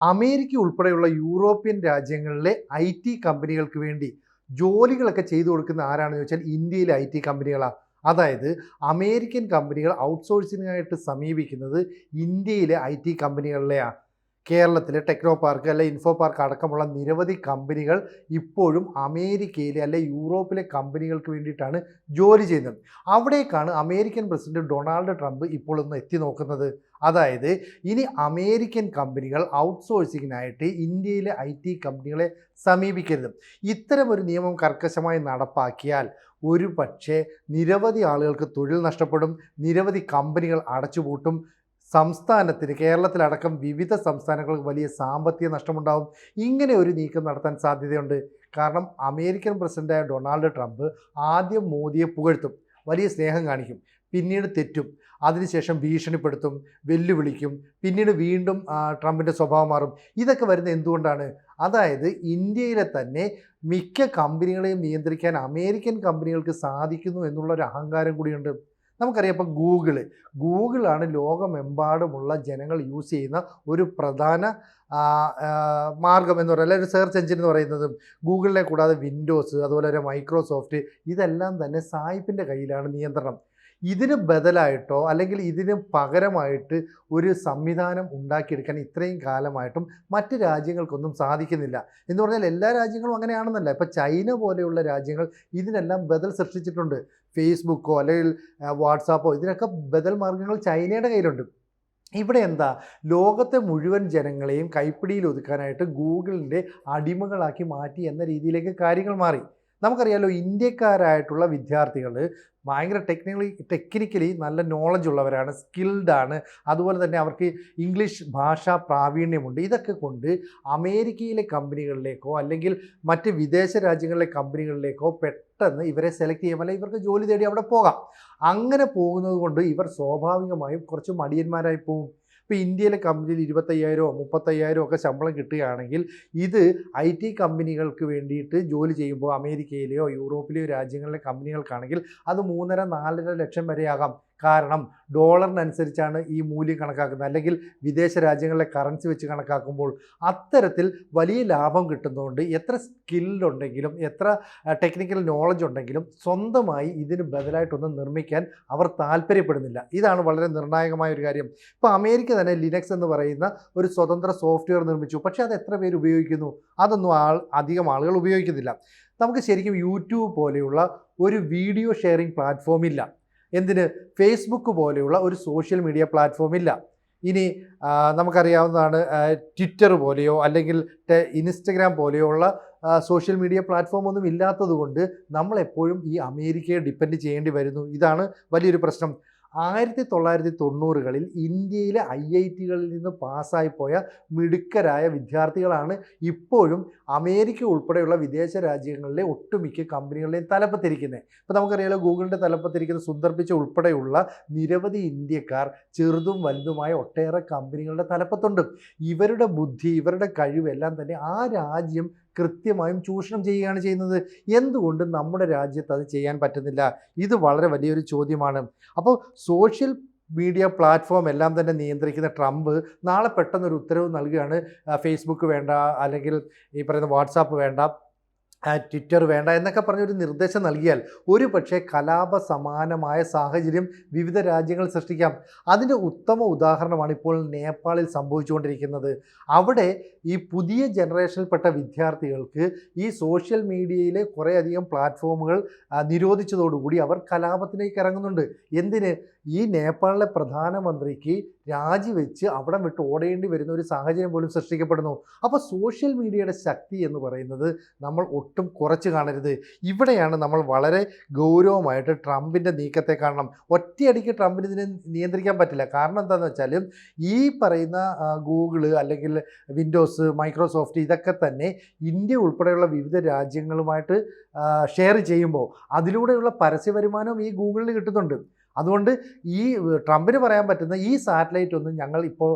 America ഉൾപ്പെടെയുള്ള European രാജ്യങ്ങളിലെ I T കമ്പനികൾക്ക് വേണ്ടി ജോലികളൊക്കെ ചെയ്തു കൊടുക്കുന്ന ആരാണെന്ന് ചോദിച്ചാൽ ഇന്ത്യയിലെ ഐ ടി കമ്പനികളാണ് അതായത് അമേരിക്കൻ കമ്പനികൾ ഔട്ട്സോഴ്സിങ്ങിനായിട്ട് സമീപിക്കുന്നത് ഇന്ത്യയിലെ ഐ ടി കമ്പനികളിലെയാണ് കേരളത്തിലെ ടെക്നോ പാർക്ക് അല്ലെ ഇൻഫോ പാർക്ക് അടക്കമുള്ള നിരവധി കമ്പനികൾ ഇപ്പോഴും അമേരിക്കയിലെ അല്ലെ യൂറോപ്പിലെ കമ്പനികൾക്ക് വേണ്ടിയിട്ടാണ് ജോലി ചെയ്യുന്നത്. അവിടേക്കാണ് അമേരിക്കൻ പ്രസിഡന്റ് ഡൊണാൾഡ് ട്രംപ് ഇപ്പോൾ ഒന്ന് എത്തി നോക്കുന്നത്. അതായത് ഇനി അമേരിക്കൻ കമ്പനികൾ ഔട്ട്സോഴ്സിങ്ങിനായിട്ട് ഇന്ത്യയിലെ ഐ ടി കമ്പനികളെ സമീപിക്കരുത്. ഇത്തരമൊരു നിയമം കർക്കശമായി നടപ്പാക്കിയാൽ ഒരു പക്ഷേ നിരവധി ആളുകൾക്ക് തൊഴിൽ നഷ്ടപ്പെടും നിരവധി കമ്പനികൾ അടച്ചുപൂട്ടും സംസ്ഥാനത്തിന് കേരളത്തിലടക്കം വിവിധ സംസ്ഥാനങ്ങൾക്ക് വലിയ സാമ്പത്തിക നഷ്ടമുണ്ടാകും ഇങ്ങനെ ഒരു നീക്കം നടത്താൻ സാധ്യതയുണ്ട്. കാരണം അമേരിക്കൻ പ്രസിഡന്റായ ഡൊണാൾഡ് ട്രംപ് ആദ്യം മോദിയെ പുകഴ്ത്തും വലിയ സ്നേഹം കാണിക്കും പിന്നീട് തെറ്റും അതിനുശേഷം ഭീഷണിപ്പെടുത്തും വെല്ലുവിളിക്കും പിന്നീട് വീണ്ടും ട്രംപിന്റെ സ്വഭാവം മാറും. ഇതൊക്കെ വരുന്നത് എന്തുകൊണ്ടാണ്? അതായത് ഇന്ത്യയിലെ തന്നെ മിക്ക കമ്പനികളെയും നിയന്ത്രിക്കാൻ അമേരിക്കൻ കമ്പനികൾക്ക് സാധിക്കുന്നു എന്നുള്ള ഒരു അഹങ്കാരം കൂടിയുണ്ട്. നമുക്കറിയാം ഇപ്പം ഗൂഗിൾ. ഗൂഗിളാണ് ലോകമെമ്പാടുമുള്ള ജനങ്ങൾ യൂസ് ചെയ്യുന്ന ഒരു പ്രധാന മാർഗം എന്ന് പറയുന്നത് അല്ലെങ്കിൽ സെർച്ച് എഞ്ചിൻ എന്ന് പറയുന്നത്. ഗൂഗിളിനെ കൂടാതെ വിൻഡോസ് അതുപോലെ തന്നെ മൈക്രോസോഫ്റ്റ് ഇതെല്ലാം തന്നെ സായിപ്പിന്റെ കയ്യിലാണ് നിയന്ത്രണം. ഇതിന് ബദലായിട്ടോ അല്ലെങ്കിൽ ഇതിന് പകരമായിട്ട് ഒരു സംവിധാനം ഉണ്ടാക്കിയെടുക്കാൻ ഇത്രയും കാലമായിട്ടും മറ്റ് രാജ്യങ്ങൾക്കൊന്നും സാധിക്കുന്നില്ല. എന്ന് പറഞ്ഞാൽ എല്ലാ രാജ്യങ്ങളും അങ്ങനെയാണെന്നല്ല. ഇപ്പം ചൈന പോലെയുള്ള രാജ്യങ്ങൾ ഇതിനെല്ലാം ബദൽ സൃഷ്ടിച്ചിട്ടുണ്ട്. ഫേസ്ബുക്കോ അല്ലെങ്കിൽ വാട്സാപ്പോ ഇതിനൊക്കെ ബദൽ മാർഗങ്ങൾ ചൈനയുടെ കയ്യിലുണ്ട്. ഇവിടെ എന്താ? ലോകത്തെ മുഴുവൻ ജനങ്ങളെയും കൈപ്പിടിയിൽ ഒതുക്കാനായിട്ട് ഗൂഗിളിന്റെ അടിമകളാക്കി മാറ്റി എന്ന രീതിയിലേക്ക് കാര്യങ്ങൾ മാറി. നമുക്കറിയാലോ ഇന്ത്യക്കാരായിട്ടുള്ള വിദ്യാർത്ഥികൾ ഭയങ്കര ടെക്നിക്കലി ടെക്നിക്കലി നല്ല നോളജ് ഉള്ളവരാണ് സ്കിൽഡ് ആണ്. അതുപോലെ തന്നെ അവർക്ക് ഇംഗ്ലീഷ് ഭാഷാ പ്രാവീണ്യമുണ്ട്. ഇതൊക്കെ കൊണ്ട് അമേരിക്കയിലെ കമ്പനികളിലേക്കോ അല്ലെങ്കിൽ മറ്റ് വിദേശ രാജ്യങ്ങളിലെ കമ്പനികളിലേക്കോ പെട്ടെന്ന് ഇവരെ സെലക്ട് ചെയ്യാം അല്ലെങ്കിൽ ഇവർക്ക് ജോലി തേടി അവിടെ പോകാം. അങ്ങനെ പോകുന്നത് കൊണ്ട് ഇവർ സ്വാഭാവികമായും കുറച്ച് മടിയന്മാരായി പോകും ഇപ്പോൾ ഇന്ത്യയിലെ കമ്പനിയിൽ ഇരുപത്തയ്യായിരമോ മുപ്പത്തയ്യായിരമോ ഒക്കെ ശമ്പളം കിട്ടുകയാണെങ്കിൽ ഇത് ഐ ടി കമ്പനികൾക്ക് വേണ്ടിയിട്ട് ജോലി ചെയ്യുമ്പോൾ അമേരിക്കയിലെയോ യൂറോപ്പിലെയോ രാജ്യങ്ങളിലെ കമ്പനികൾക്കാണെങ്കിൽ അത് മൂന്നര നാലര ലക്ഷം വരെയാകാം. കാരണം ഡോളറിനനുസരിച്ചാണ് ഈ മൂല്യം കണക്കാക്കുന്നത്. അല്ലെങ്കിൽ വിദേശ രാജ്യങ്ങളിലെ കറൻസി വെച്ച് കണക്കാക്കുമ്പോൾ അത്തരത്തിൽ വലിയ ലാഭം കിട്ടുന്നതുകൊണ്ട് എത്ര സ്കില്ലുണ്ടെങ്കിലും എത്ര ടെക്നിക്കൽ നോളജ് ഉണ്ടെങ്കിലും സ്വന്തമായി ഇതിന് ബദലായിട്ടൊന്നും നിർമ്മിക്കാൻ അവർ താല്പര്യപ്പെടുന്നില്ല. ഇതാണ് വളരെ നിർണായകമായ ഒരു കാര്യം. ഇപ്പോൾ അമേരിക്ക തന്നെ ലിനക്സ് എന്ന് പറയുന്ന ഒരു സ്വതന്ത്ര സോഫ്റ്റ്വെയർ നിർമ്മിച്ചു. പക്ഷേ അത് എത്ര പേര് ഉപയോഗിക്കുന്നു? അതൊന്നും ആൾ അധികം ആളുകൾ ഉപയോഗിക്കുന്നില്ല. നമുക്ക് ശരിക്കും യൂട്യൂബ് പോലെയുള്ള ഒരു വീഡിയോ ഷെയറിംഗ് പ്ലാറ്റ്ഫോം ഇല്ല. എന്തിന്? ഫേസ്ബുക്ക് പോലെയുള്ള ഒരു സോഷ്യൽ മീഡിയ പ്ലാറ്റ്ഫോം ഇല്ല. ഇനി നമുക്കറിയാവുന്നതാണ് ട്വിറ്റർ പോലെയോ അല്ലെങ്കിൽ ഇൻസ്റ്റഗ്രാം പോലെയോ ഉള്ള സോഷ്യൽ മീഡിയ പ്ലാറ്റ്ഫോം ഒന്നും ഇല്ലാത്തത് കൊണ്ട് നമ്മൾ എപ്പോഴും ഈ അമേരിക്കയെ ഡിപ്പെൻഡ് ചെയ്യേണ്ടി വരുന്നു. ഇതാണ് വലിയൊരു പ്രശ്നം. ആയിരത്തി തൊള്ളായിരത്തി തൊണ്ണൂറുകളിൽ ഇന്ത്യയിലെ ഐ ഐ ടികളിൽ നിന്ന് പാസ്സായി പോയ മിടുക്കരായ വിദ്യാർത്ഥികളാണ് ഇപ്പോഴും അമേരിക്ക ഉൾപ്പെടെയുള്ള വിദേശ രാജ്യങ്ങളിലെ ഒട്ടുമിക്ക കമ്പനികളുടെയും തലപ്പത്തിരിക്കുന്നത്. ഇപ്പോൾ നമുക്കറിയാലോ ഗൂഗിളിന്റെ തലപ്പത്തിരിക്കുന്ന സുന്ദർപ്പിച്ച പിച്ചை ഉൾപ്പെടെയുള്ള നിരവധി ഇന്ത്യക്കാർ ചെറുതും വലുതുമായ ഒട്ടേറെ കമ്പനികളുടെ തലപ്പത്തുണ്ട്. ഇവരുടെ ബുദ്ധി ഇവരുടെ കഴിവ് എല്ലാം തന്നെ ആ രാജ്യം കൃത്യമായും ചൂഷണം ചെയ്യുകയാണ് ചെയ്യുന്നത്. എന്തുകൊണ്ട് നമ്മുടെ രാജ്യത്ത് അത് ചെയ്യാൻ പറ്റുന്നില്ല? ഇത് വളരെ വലിയൊരു ചോദ്യമാണ്. അപ്പോൾ സോഷ്യൽ മീഡിയ പ്ലാറ്റ്ഫോം എല്ലാം തന്നെ നിയന്ത്രിക്കുന്ന ട്രംപ് നാളെ പെട്ടെന്നൊരു ഉത്തരവ് നൽകുകയാണ് ഫേസ്ബുക്ക് വേണ്ട അല്ലെങ്കിൽ ഈ പറയുന്ന വാട്സാപ്പ് വേണ്ട ട്വിറ്റർ വേണ്ട എന്നൊക്കെ പറഞ്ഞൊരു നിർദ്ദേശം നൽകിയാൽ ഒരു പക്ഷേ കലാപ സമാനമായ സാഹചര്യം വിവിധ രാജ്യങ്ങൾ സൃഷ്ടിക്കാം. അതിന്റെ ഉത്തമ ഉദാഹരണമാണ് ഇപ്പോൾ നേപ്പാളിൽ സംഭവിച്ചുകൊണ്ടിരിക്കുന്നത്. അവിടെ ഈ പുതിയ ജനറേഷനിൽപ്പെട്ട വിദ്യാർത്ഥികൾക്ക് ഈ സോഷ്യൽ മീഡിയയിലെ കുറേയധികം പ്ലാറ്റ്ഫോമുകൾ നിരോധിച്ചതോടുകൂടി അവർ കലാപത്തിലേക്ക് ഇറങ്ങുന്നുണ്ട്. എന്തിന്? ഈ നേപ്പാളിലെ പ്രധാനമന്ത്രിക്ക് രാജിവെച്ച് അവിടെ വിട്ട് ഓടേണ്ടി വരുന്ന ഒരു സാഹചര്യം പോലും സൃഷ്ടിക്കപ്പെടുന്നു. അപ്പോൾ സോഷ്യൽ മീഡിയയുടെ ശക്തി എന്ന് പറയുന്നത് നമ്മൾ ഒട്ടും കുറച്ച് കാണരുത്. ഇവിടെയാണ് നമ്മൾ വളരെ ഗൗരവമായിട്ട് ട്രംപിന്റെ നീക്കത്തെ കാണണം. ഒറ്റയടിക്ക് ട്രംപിന് ഇതിനെ നിയന്ത്രിക്കാൻ പറ്റില്ല. കാരണം എന്താണെന്ന് വെച്ചാൽ ഈ പറയുന്ന ഗൂഗിൾ അല്ലെങ്കിൽ വിൻഡോസ് മൈക്രോസോഫ്റ്റ് ഇതൊക്കെ തന്നെ ഇന്ത്യ ഉൾപ്പെടെയുള്ള വിവിധ രാജ്യങ്ങളുമായിട്ട് ഷെയർ ചെയ്യുമ്പോൾ അതിലൂടെയുള്ള പരസ്യ വരുമാനവും ഈ ഗൂഗിളിന് കിട്ടുന്നുണ്ട്. അതുകൊണ്ട് ഈ ട്രംപിന് പറയാൻ പറ്റുന്ന ഈ സാറ്റലൈറ്റ് ഒന്നും ഞങ്ങൾ ഇപ്പോൾ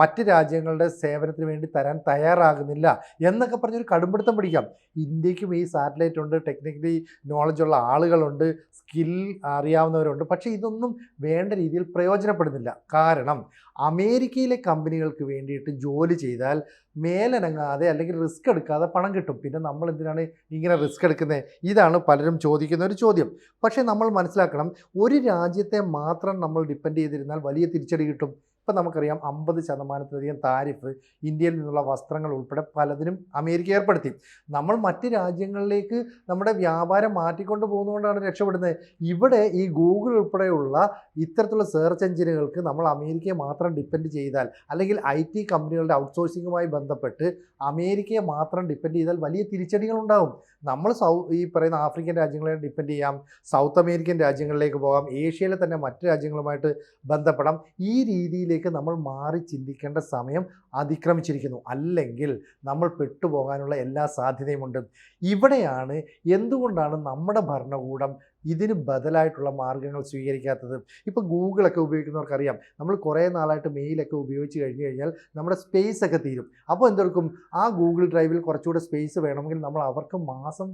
മറ്റ് രാജ്യങ്ങളുടെ സേവനത്തിന് വേണ്ടി തരാൻ തയ്യാറാകുന്നില്ല എന്നൊക്കെ പറഞ്ഞൊരു കടുംപിടുത്തം പിടിക്കാം. ഇന്ത്യക്കും ഈ സാറ്റലൈറ്റ് ഉണ്ട് ടെക്നിക്കലി നോളജുള്ള ആളുകളുണ്ട് സ്കിൽ അറിയാവുന്നവരുണ്ട് പക്ഷേ ഇതൊന്നും വേണ്ട രീതിയിൽ പ്രയോജനപ്പെടുന്നില്ല. കാരണം അമേരിക്കയിലെ കമ്പനികൾക്ക് വേണ്ടിയിട്ട് ജോലി ചെയ്താൽ മേലനങ്ങാതെ അല്ലെങ്കിൽ റിസ്ക് എടുക്കാതെ പണം കിട്ടും. പിന്നെ നമ്മൾ എന്തിനാണ് ഇങ്ങനെ റിസ്ക് എടുക്കുന്നത് ഇതാണ് പലരും ചോദിക്കുന്ന ഒരു ചോദ്യം. പക്ഷേ നമ്മൾ മനസ്സിലാക്കണം ഒരു രാജ്യത്തെ മാത്രം നമ്മൾ ഡിപ്പെൻഡ് ചെയ്തിരുന്നാൽ വലിയ തിരിച്ചടി കിട്ടും. ഇപ്പം നമുക്കറിയാം അമ്പത് ശതമാനത്തിലധികം താരിഫ് ഇന്ത്യയിൽ നിന്നുള്ള വസ്ത്രങ്ങൾ ഉൾപ്പെടെ പലതിനും അമേരിക്ക ഏർപ്പെടുത്തി. നമ്മൾ മറ്റ് രാജ്യങ്ങളിലേക്ക് നമ്മുടെ വ്യാപാരം മാറ്റിക്കൊണ്ട് പോകുന്നതുകൊണ്ടാണ് രക്ഷപ്പെടുന്നത്. ഇവിടെ ഈ ഗൂഗിൾ ഉൾപ്പെടെയുള്ള ഇത്തരത്തിലുള്ള സെർച്ച് എഞ്ചിനുകൾക്ക് നമ്മൾ അമേരിക്കയെ മാത്രം ഡിപ്പെൻഡ് ചെയ്താൽ അല്ലെങ്കിൽ ഐ ടി കമ്പനികളുടെ ഔട്ട്സോഴ്സിങ്ങുമായി ബന്ധപ്പെട്ട് അമേരിക്കയെ മാത്രം ഡിപ്പെൻഡ് ചെയ്താൽ വലിയ തിരിച്ചടികൾ ഉണ്ടാകും നമ്മൾ സൗ ഈ പറയുന്ന ആഫ്രിക്കൻ രാജ്യങ്ങളെ ഡിപ്പെൻഡ് ചെയ്യാം. സൗത്ത് അമേരിക്കൻ രാജ്യങ്ങളിലേക്ക് പോകാം. ഏഷ്യയിലെ തന്നെ മറ്റ് രാജ്യങ്ങളുമായിട്ട് ബന്ധപ്പെടാം. ഈ രീതിയിലേക്ക് നമ്മൾ മാറി ചിന്തിക്കേണ്ട സമയം അതിക്രമിച്ചിരിക്കുന്നു. അല്ലെങ്കിൽ നമ്മൾ പെട്ടുപോകാനുള്ള എല്ലാ സാധ്യതയുമുണ്ട്. ഇവിടെയാണ് എന്തുകൊണ്ടാണ് നമ്മുടെ ഭരണകൂടം ഇതിന് ബദലായിട്ടുള്ള മാർഗങ്ങൾ സ്വീകരിക്കാത്തത്. ഇപ്പോൾ ഗൂഗിളൊക്കെ ഉപയോഗിക്കുന്നവർക്കറിയാം. നമ്മൾ കുറേ നാളായിട്ട് മെയിലൊക്കെ ഉപയോഗിച്ച് കഴിഞ്ഞ് കഴിഞ്ഞാൽ നമ്മുടെ സ്പേസ് ഒക്കെ തീരും. അപ്പോൾ എന്തെടുക്കും? ആ ഗൂഗിൾ ഡ്രൈവിൽ കുറച്ചുകൂടെ സ്പേസ് വേണമെങ്കിൽ നമ്മൾ അവർക്ക് മാസം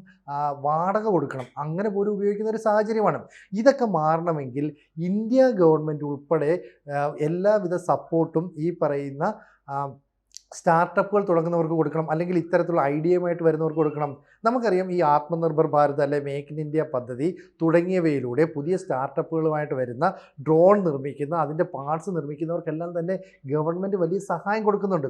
വാടക കൊടുക്കണം. അങ്ങനെ പോലും ഉപയോഗിക്കുന്ന ഒരു സാഹചര്യമാണ്. ഇതൊക്കെ മാറണമെങ്കിൽ ഇന്ത്യ ഗവൺമെന്റ് ഉൾപ്പെടെ എല്ലാവിധ സപ്പോർട്ടും ഈ പറയുന്ന സ്റ്റാർട്ടപ്പുകൾ തുടങ്ങുന്നവർക്ക് കൊടുക്കണം അല്ലെങ്കിൽ ഇത്തരത്തിലുള്ള ഐഡിയയുമായിട്ട് വരുന്നവർക്ക് കൊടുക്കണം. നമുക്കറിയാം ഈ ആത്മനിർഭർ ഭാരത് അല്ലെ മേക്ക് ഇൻ ഇന്ത്യ പദ്ധതി തുടങ്ങിയവയിലൂടെ പുതിയ സ്റ്റാർട്ടപ്പുകളുമായിട്ട് വരുന്ന ഡ്രോൺ നിർമ്മിക്കുന്ന അതിന്റെ പാർട്സ് നിർമ്മിക്കുന്നവർക്കെല്ലാം തന്നെ ഗവൺമെന്റ് വലിയ സഹായം കൊടുക്കുന്നുണ്ട്.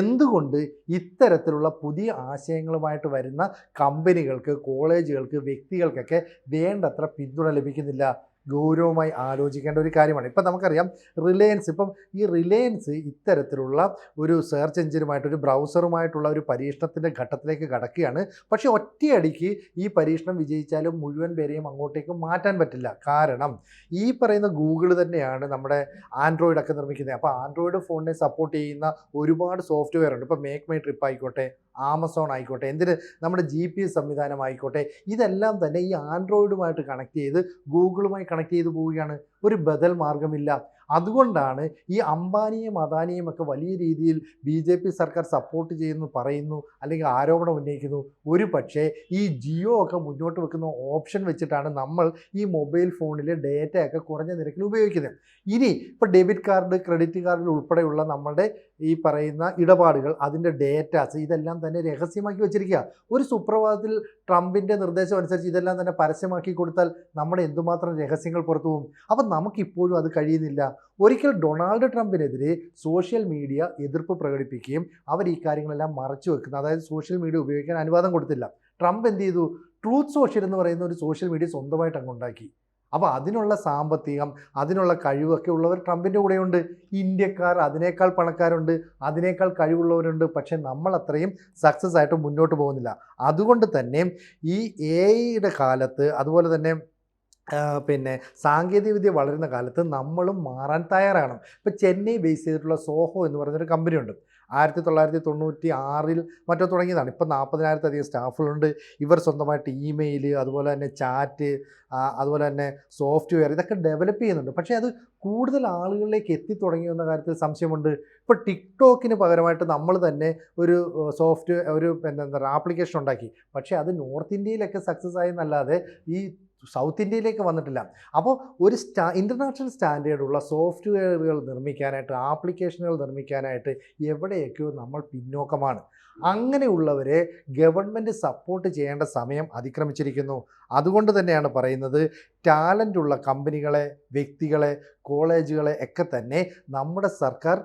എന്തുകൊണ്ട് ഇത്തരത്തിലുള്ള പുതിയ ആശയങ്ങളുമായിട്ട് വരുന്ന കമ്പനികൾക്ക് കോളേജുകൾക്ക് വ്യക്തികൾക്കൊക്കെ വേണ്ടത്ര പിന്തുണ ലഭിക്കുന്നില്ല? ഗൗരവമായി ആലോചിക്കേണ്ട ഒരു കാര്യമാണ്. ഇപ്പം നമുക്കറിയാം റിലയൻസ് ഇപ്പം ഈ റിലയൻസ് ഇത്തരത്തിലുള്ള ഒരു സെർച്ച് എഞ്ചിനുമായിട്ട് ഒരു ബ്രൗസറുമായിട്ടുള്ള ഒരു പരീക്ഷണത്തിന്റെ ഘട്ടത്തിലേക്ക് കടക്കുകയാണ്. പക്ഷേ ഒറ്റയടിക്ക് ഈ പരീക്ഷണം വിജയിച്ചാലും മുഴുവൻ പേരെയും അങ്ങോട്ടേക്ക് മാറ്റാൻ പറ്റില്ല. കാരണം ഈ പറയുന്ന ഗൂഗിൾ തന്നെയാണ് നമ്മുടെ ആൻഡ്രോയിഡ് ഒക്കെ നിർമ്മിക്കുന്നത്. അപ്പോൾ ആൻഡ്രോയിഡ് ഫോണിനെ സപ്പോർട്ട് ചെയ്യുന്ന ഒരുപാട് സോഫ്റ്റ്വെയർ ഉണ്ട്. ഇപ്പോൾ മേക്ക് മൈ ട്രിപ്പ് ആയിക്കോട്ടെ ആമസോൺ ആയിക്കോട്ടെ എന്തിന് നമ്മുടെ ജി പി എസ് സംവിധാനം ആയിക്കോട്ടെ ഇതെല്ലാം തന്നെ ഈ ആൻഡ്രോയിഡുമായിട്ട് കണക്ട് ചെയ്ത് ഗൂഗിളുമായി കണക്ട് ചെയ്ത് പോവുകയാണ്. ഒരു ബദൽ മാർഗമില്ല അതുകൊണ്ടാണ് ഈ അംബാനിയും അദാനിയും ഒക്കെ വലിയ രീതിയിൽ ബി ജെ പി സർക്കാർ സപ്പോർട്ട് ചെയ്യുന്നു പറയുന്നു അല്ലെങ്കിൽ ആരോപണം ഉന്നയിക്കുന്നു. ഒരു പക്ഷേ ഈ ജിയോ ഒക്കെ മുന്നോട്ട് വെക്കുന്ന ഓപ്ഷൻ വെച്ചിട്ടാണ് നമ്മൾ ഈ മൊബൈൽ ഫോണിൽ ഡേറ്റയൊക്കെ കുറഞ്ഞ നിരക്കിൽ ഉപയോഗിക്കുന്നത്. ഇനി ഇപ്പോൾ ഡെബിറ്റ് കാർഡ് ക്രെഡിറ്റ് കാർഡിൽ ഉൾപ്പെടെയുള്ള നമ്മുടെ ഈ പറയുന്ന ഇടപാടുകൾ അതിന്റെ ഡേറ്റാസ് ഇതെല്ലാം തന്നെ രഹസ്യമാക്കി വെച്ചിരിക്കുക. ഒരു സുപ്രഭാതത്തിൽ ട്രംപിന്റെ നിർദ്ദേശം അനുസരിച്ച് ഇതെല്ലാം തന്നെ പരസ്യമാക്കി കൊടുത്താൽ നമ്മുടെ എന്തുമാത്രം രഹസ്യങ്ങൾ പുറത്തു പോകും അപ്പം നമുക്കിപ്പോഴും അത് കഴിയുന്നില്ല. ഒരിക്കൽ ഡൊണാൾഡ് ട്രംപിനെതിരെ സോഷ്യൽ മീഡിയ എതിർപ്പ് പ്രകടിപ്പിക്കുകയും അവർ ഈ കാര്യങ്ങളെല്ലാം മറച്ചു വെക്കുന്നത് അതായത് സോഷ്യൽ മീഡിയ ഉപയോഗിക്കാൻ അനുവാദം കൊടുത്തില്ല. ട്രംപ് എന്ത് ചെയ്തു? ട്രൂത്ത് സോഷ്യൽ എന്ന് പറയുന്ന ഒരു സോഷ്യൽ മീഡിയ സ്വന്തമായിട്ട് അങ്ങ് ഉണ്ടാക്കി. അപ്പോൾ അതിനുള്ള സാമ്പത്തികം അതിനുള്ള കഴിവൊക്കെ ഉള്ളവർ ട്രംപിന്റെ കൂടെയുണ്ട്. ഇന്ത്യക്കാർ അതിനേക്കാൾ പണക്കാരുണ്ട് അതിനേക്കാൾ കഴിവുള്ളവരുണ്ട്. പക്ഷേ നമ്മൾ അത്രയും സക്സസ് ആയിട്ട് മുന്നോട്ട് പോകുന്നില്ല. അതുകൊണ്ട് തന്നെ ഈ എ കാലത്ത് അതുപോലെ തന്നെ പിന്നെ സാങ്കേതികവിദ്യ വളരുന്ന കാലത്ത് നമ്മളും മാറാൻ തയ്യാറാകണം. ഇപ്പോൾ ചെന്നൈ ബേസ് ചെയ്തിട്ടുള്ള സോഹോ എന്ന് പറയുന്നൊരു കമ്പനിയുണ്ട് ആയിരത്തി തൊള്ളായിരത്തി തൊണ്ണൂറ്റി ആറിൽ മറ്റോ തുടങ്ങിയതാണ്. ഇപ്പം നാൽപ്പതിനായിരത്തധികം സ്റ്റാഫുകളുണ്ട് ഇവർ സ്വന്തമായിട്ട് ഇമെയിൽ അതുപോലെ തന്നെ ചാറ്റ് അതുപോലെ തന്നെ സോഫ്റ്റ്വെയർ ഇതൊക്കെ ഡെവലപ്പ് ചെയ്യുന്നുണ്ട്. പക്ഷേ അത് കൂടുതൽ ആളുകളിലേക്ക് എത്തിത്തുടങ്ങി എന്ന കാര്യത്തിൽ സംശയമുണ്ട്. ഇപ്പോൾ ടിക്ടോക്കിന് പകരമായിട്ട് നമ്മൾ തന്നെ ഒരു സോഫ്റ്റ്വെയർ ഒരു എന്താ പറയുക ആപ്ലിക്കേഷൻ ഉണ്ടാക്കി. പക്ഷേ അത് നോർത്ത് ഇന്ത്യയിലൊക്കെ സക്സസ് ആയെന്നല്ലാതെ ഈ സൗത്ത് ഇന്ത്യയിലേക്ക് വന്നിട്ടില്ല. അപ്പോൾ ഒരു സ്റ്റാ ഇന്റർനാഷണൽ സ്റ്റാൻഡേർഡുള്ള സോഫ്റ്റ്വെയറുകൾ നിർമ്മിക്കാനായിട്ട് ആപ്ലിക്കേഷനുകൾ നിർമ്മിക്കാനായിട്ട് എവിടെയൊക്കെയോ നമ്മൾ പിന്നോക്കമാണ്. അങ്ങനെയുള്ളവരെ ഗവൺമെന്റ് സപ്പോർട്ട് ചെയ്യേണ്ട സമയം അതിക്രമിച്ചിരിക്കുന്നു. അതുകൊണ്ട് തന്നെയാണ് പറയുന്നത് ടാലന്റ് ഉള്ള കമ്പനികളെ വ്യക്തികളെ കോളേജുകളെ ഒക്കെ തന്നെ നമ്മുടെ സർക്കാർ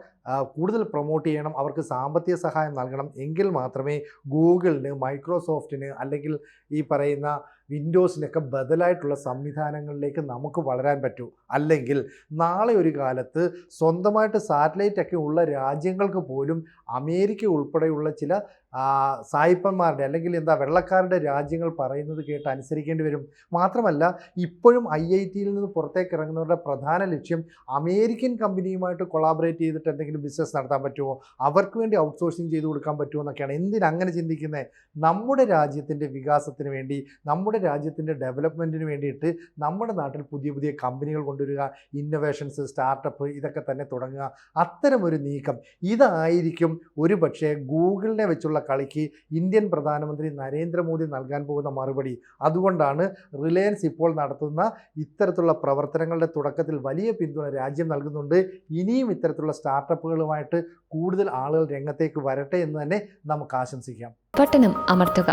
കൂടുതൽ പ്രൊമോട്ട് ചെയ്യണം അവർക്ക് സാമ്പത്തിക സഹായം നൽകണം എങ്കിൽ മാത്രമേ ഗൂഗിളിന് മൈക്രോസോഫ്റ്റിന് അല്ലെങ്കിൽ ഈ പറയുന്ന വിൻഡോസിനൊക്കെ ബദലായിട്ടുള്ള സംവിധാനങ്ങളിലേക്ക് നമുക്ക് വളരാൻ പറ്റൂ. അല്ലെങ്കിൽ നാളെ ഒരു കാലത്ത് സ്വന്തമായിട്ട് സാറ്റലൈറ്റ് ഒക്കെ ഉള്ള രാജ്യങ്ങൾക്ക് പോലും അമേരിക്ക ഉൾപ്പെടെയുള്ള ചില സായിപ്പന്മാരുടെ അല്ലെങ്കിൽ എന്താ വെള്ളക്കാരുടെ രാജ്യങ്ങൾ പറയുന്നത് കേട്ട് അനുസരിക്കേണ്ടി വരും. മാത്രമല്ല ഇപ്പോഴും ഐ ഐ ടിയിൽ നിന്ന് പുറത്തേക്ക് ഇറങ്ങുന്നവരുടെ പ്രധാന ലക്ഷ്യം അമേരിക്കൻ കമ്പനിയുമായിട്ട് കൊളാബറേറ്റ് ചെയ്തിട്ട് എന്തെങ്കിലും ബിസിനസ് നടത്താൻ പറ്റുമോ? അവർക്ക് വേണ്ടി ഔട്ട്സോഴ്സിങ് ചെയ്ത് കൊടുക്കാൻ പറ്റുമോ എന്നൊക്കെയാണ്. എന്തിനങ്ങനെ ചിന്തിക്കുന്നത് നമ്മുടെ രാജ്യത്തിന്റെ വികാസത്തിന് വേണ്ടി നമ്മുടെ രാജ്യത്തിന്റെ ഡെവലപ്മെന്റിന് വേണ്ടിയിട്ട് നമ്മുടെ നാട്ടിൽ പുതിയ പുതിയ കമ്പനികൾ കൊണ്ടുവരിക ഇന്നൊവേഷൻസ് സ്റ്റാർട്ടപ്പ് ഇതൊക്കെ തന്നെ തുടങ്ങുക. അത്തരമൊരു നീക്കം. ഇതായിരിക്കും ഒരു പക്ഷേ ഗൂഗിളിനെ വെച്ചുള്ള കളിക്ക് ഇന്ത്യൻ പ്രധാനമന്ത്രി നരേന്ദ്രമോദി നൽകാൻ പോകുന്ന മറുപടി. അതുകൊണ്ടാണ് റിലയൻസ് ഇപ്പോൾ നടത്തുന്ന ഇത്തരത്തിലുള്ള പ്രവർത്തനങ്ങളുടെ തുടക്കത്തിൽ വലിയ പിന്തുണ രാജ്യം നൽകുന്നുണ്ട്. ഇനിയും ഇത്തരത്തിലുള്ള സ്റ്റാർട്ടപ്പുകളുമായിട്ട് കൂടുതൽ ആളുകൾ രംഗത്തേക്ക് വരട്ടെ എന്ന് തന്നെ നമുക്ക് ആശംസിക്കാം. പട്ടണം അമർത്തുക.